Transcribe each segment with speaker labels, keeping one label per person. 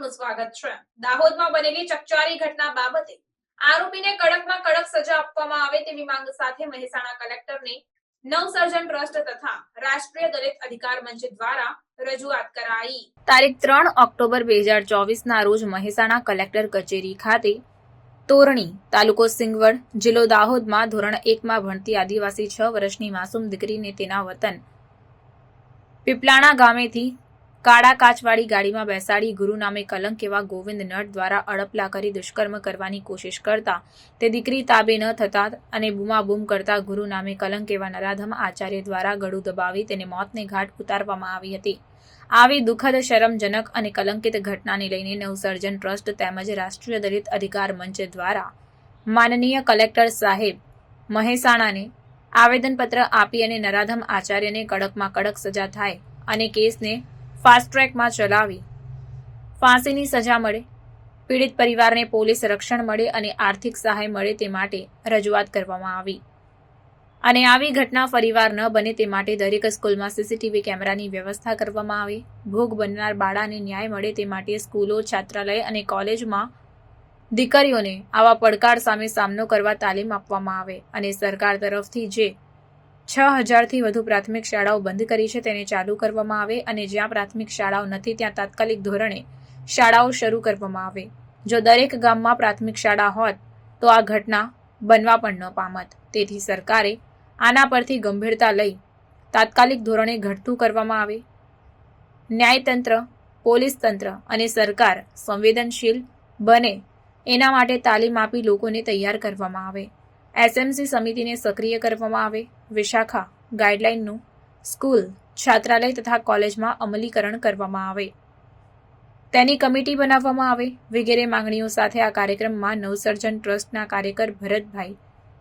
Speaker 1: સ્વાગત છે. દાહોદમાં બનેલી ચકચારી ઘટના બાબતે આરોપીને કડકમાં કડક સજા આપવામાં આવે તેવી માંગ સાથે મહેસાણા કલેક્ટરને નવસર્જન ટ્રસ્ટ તથા રાષ્ટ્રીય દલિત અધિકાર મંચ દ્વારા રજૂઆત કરાઈ. તારીખ ત્રણ ઓક્ટોબર બે હજાર ચોવીસના રોજ મહેસાણા કલેક્ટર કચેરી ખાતે તોરણી તાલુકો સિંગવડ જિલ્લો દાહોદમાં ધોરણ એકમાં ભણતી આદિવાસી છ વર્ષની માસૂમ દીકરીને તેના વતન પીપલાણા ગામેથી કાળા કાચવાળી ગાડીમાં બેસાડી ગુરુ નામે કલંક એવા ગોવિંદ નટ દ્વારા અડપલા કરી દુષ્કર્મ કરવાની કોશિશ કરતા. તે દીકરી તાબે ન થતા અને બૂમાબૂમ કરતા ગુરુ નામે કલંક એવા નરાધમ આચાર્ય દ્વારા ગળું દબાવી તેને મોતને ઘાટ ઉતારવામાં આવી હતી. આવી દુઃખદ, શરમજનક અને કલંકિત ઘટનાને લઈને નવસર્જન ટ્રસ્ટ તેમજ રાષ્ટ્રીય દલિત અધિકાર મંચ દ્વારા માનનીય કલેક્ટર સાહેબ મહેસાણાને આવેદનપત્ર આપી અને નરાધમ આચાર્યને કડકમાં કડક સજા થાય અને કેસને ફાસ્ટ ટ્રેકમાં ચલાવી. ફાંસીની સજા મળે. પીડિત પરિવારને પોલીસ રક્ષણ મળે અને આર્થિક સહાય મળે તે માટે રજૂઆત કરવામાં આવી. અને આવી ઘટના ફરીવાર ન બને તે માટે દરેક સ્કૂલમાં સીસીટીવી કેમેરાની વ્યવસ્થા કરવામાં આવે. ભોગ બનનાર બાળાને ન્યાય મળે તે માટે સ્કૂલો, છાત્રાલય અને કોલેજમાં દીકરીઓને આવા પડકાર સામે સામનો કરવા તાલીમ આપવામાં આવે અને સરકાર તરફથી જે છ હજારથી વધુ પ્રાથમિક શાળાઓ બંધ કરી છે, તેને ચાલુ કરવામાં આવે અને જ્યાં પ્રાથમિક શાળાઓ નથી, ત્યાં તાત્કાલિક ધોરણે શાળાઓ શરૂ કરવામાં આવે. જો દરેક ગામમાં પ્રાથમિક શાળા હોત, તો આ ઘટના બનવા પણ ન પામત. તેથી સરકારે આના પરથી ગંભીરતા લઈ તાત્કાલિક ધોરણે ઘટતું કરવામાં આવે. ન્યાયતંત્ર, પોલીસ તંત્ર અને સરકાર સંવેદનશીલ બને એના માટે તાલીમ આપી લોકોને તૈયાર કરવામાં આવે. એસએમસી સમિતિને સક્રિય કરવામાં આવે, વિશાખા ગાઈડલાઇનનું સ્કૂલ, છાત્રાલય તથા કોલેજમાં અમલીકરણ કરવામાં આવે. તેની કમિટી બનાવવામાં આવે, વગેરે માંગણીઓ સાથે આ કાર્યક્રમમાં નવસર્જન ટ્રસ્ટના કાર્યકર ભરતભાઈ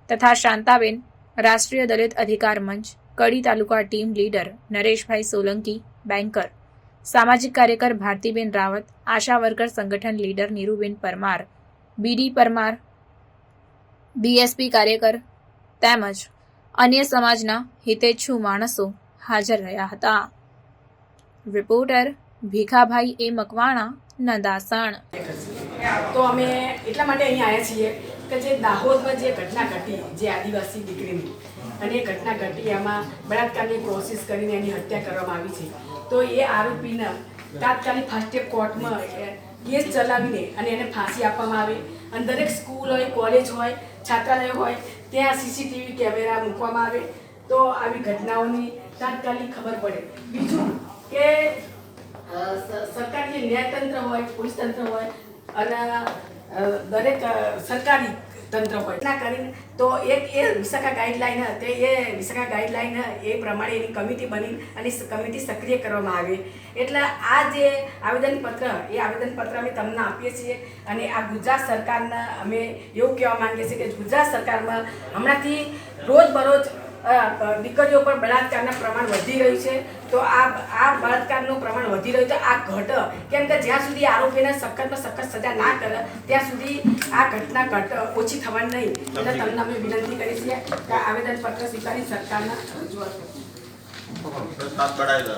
Speaker 1: તથા Shantaben, Rashtriya Dalit Adhikar Manch, Kadi taluka team leader Nareshbhai Solanki, banker, સામાજિક કાર્યકર ભારતીબેન રાવત, આશા વર્કર સંગઠન leader Niruben Parmar, BD Parmar BSP કાર્યકર તેમજ અન્ય સમાજના હિતેચ્છુ માણસો હાજર રહ્યા હતા. Reporter Bhikhabhai A Makwana, Nadasan.
Speaker 2: તો અમે એટલા માટે અહીં આવ્યા છીએ કે જે દાહોદમાં જે ઘટના ઘટી, જે આદિવાસી દીકરીની, અને એ ઘટના ઘટી એમાં બળાત્કારની કોશિશ કરીને એની હત્યા કરવામાં આવી છે. તો એ આરોપીને તાત્કાલિક ફાસ્ટ કોર્ટમાં કેસ ચલાવીને અને એને ફાંસી આપવામાં આવે. અને દરેક સ્કૂલ હોય, કોલેજ હોય, છાત્રાલય હોય, ત્યાં સીસીટીવી કેમેરા મૂકવામાં આવે. તો આવી ઘટનાઓની તાત્કાલિક ખબર પડે. બીજું કે સરકારી ન્યાયતંત્ર હોય, પોલીસ તંત્ર હોય, અને દરેક સરકારી તંત્ર હોય. ના કરીને તો એક એ વિશાખા ગાઈડલાઈન તે એ વિશાખા ગાઈડલાઈન એ પ્રમાણે એની કમિટી બની અને કમિટી સક્રિય કરવામાં આવે. એટલે આ જે આવેદનપત્ર, એ આવેદનપત્ર અમે તમને આપીએ છીએ અને આ ગુજરાત સરકારના અમે એવું કહેવા માંગીએ છીએ કે ગુજરાત સરકારમાં હમણાંથી રોજબરોજ દીકરીઓ પર બળાત્કારના પ્રમાણ વધી રહ્યું છે. તો આ આ બળાત્કારનું પ્રમાણ વધી રહ્યું છે. આ ઘટ કેમ કે જ્યાં સુધી આરોપીને સખતમાં સખત સજા ના કરે ત્યાં સુધી આ ઘટના ઘટ ઓછી થવાની નહીં. એટલે તમને અમે વિનંતી કરી છીએ કે આવેદનપત્ર સ્વીકારી સરકારના રજૂઆત. કરો.